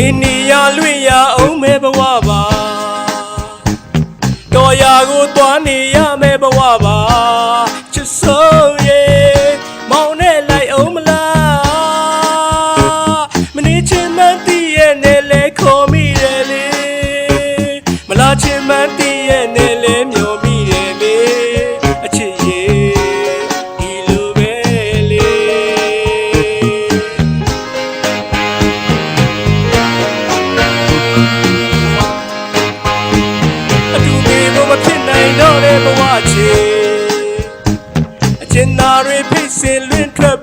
လေနေရလွင့်ရအောင်မဲဘဝပါတော်ရာကိုသွားနေရမဲဘဝပါချစ်ဆုံးရေမောင်နဲ့လိုက်အောင်မလားမနေချင်မှန်းတည့်ရဲ့နဲ့လဲခေါ်မိ ဘဝချေအကျဉ်းသားတွေဖိတ်စင်လွင်ထွက်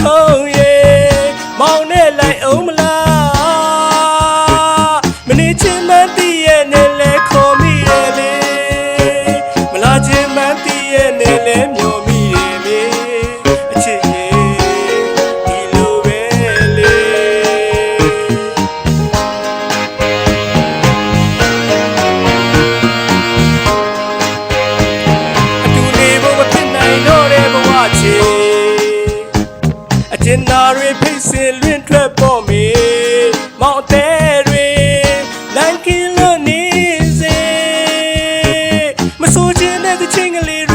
so ကျင်နာတွေဖိတ်စင်လွင့်ထွက်ပေါ်မေမောင်တဲတွေလန်ကင်းလို့နေစေမဆိုးခြင်းတဲ့ချင်းကလေး